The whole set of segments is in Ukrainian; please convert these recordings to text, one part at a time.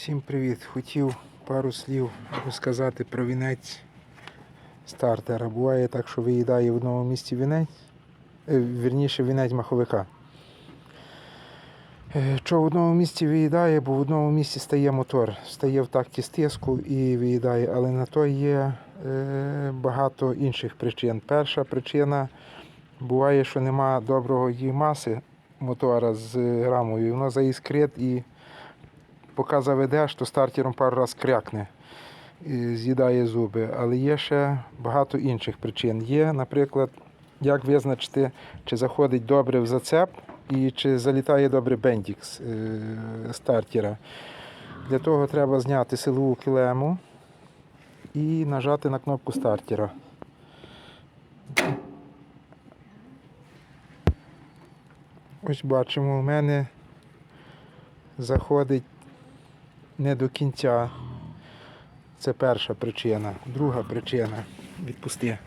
Всім привіт! Хотів пару слів розказати про вінець стартера. Буває так, що виїдає в одному місці вінець, е, вірніше вінець маховика. Е, Що в одному місці виїдає, бо в одному місці стає мотор, стає в такті стиску і виїдає, але на то є е, багато інших причин. Перша причина буває, що нема доброго її маси мотора з рамою, воно заіскрить і поки заведеш, то стартером пару раз крякне, і з'їдає зуби. Але є ще багато інших причин. Є, наприклад, як визначити, чи заходить добре в зацеп і чи залітає добре бендік з е, стартера. Для того треба зняти силову килему і нажати на кнопку стартера. Ось бачимо, у мене заходить не до кінця. Це перша причина. Друга причина. Відпусти.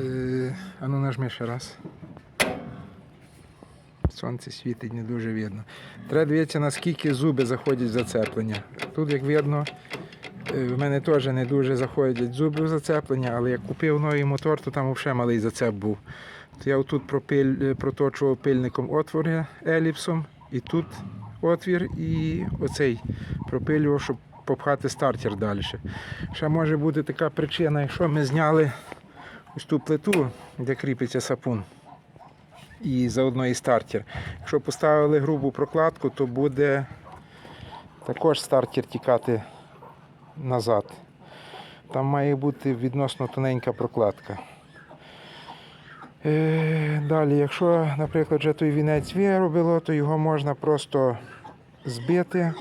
Е, а ну нажми ще раз. Сонце світить, не дуже видно. Треба дивитися, наскільки зуби заходять в зацеплення. Тут, як видно, е, в мене теж не дуже заходять зуби в зацеплення, але як купив новий мотор, то там взагалі малий зацеп був. То я отут пропиль, е, проточував пильником отвори еліпсом, і тут отвір, і оцей пропилював, щоб попхати стартер далі. Ще може бути така причина, якщо ми зняли ось ту плиту, де кріпиться сапун, і заодно і стартер. Якщо поставили грубу прокладку, то буде також стартер тікати назад. Там має бути відносно тоненька прокладка. Е, Далі, якщо, наприклад, вже той вінець виробило, то його можна просто збити,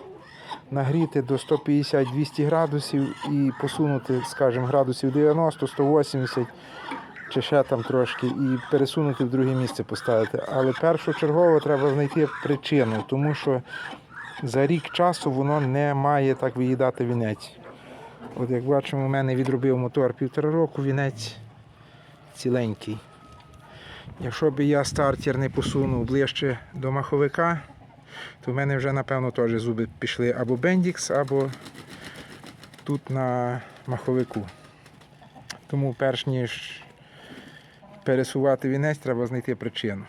нагріти до 150-200 градусів і посунути, скажімо, градусів 90-180 чи ще там трошки, і пересунути в друге місце поставити. Але першочергово треба знайти причину, тому що за рік часу воно не має так виїдати вінець. От як бачимо, у мене відробив мотор півтора року, вінець ціленький. Якщо б я стартер не посунув ближче до маховика, то в мене вже, напевно, теж зуби пішли або Бендікс, або тут на маховику. Тому перш ніж пересувати вінець, треба знайти причину.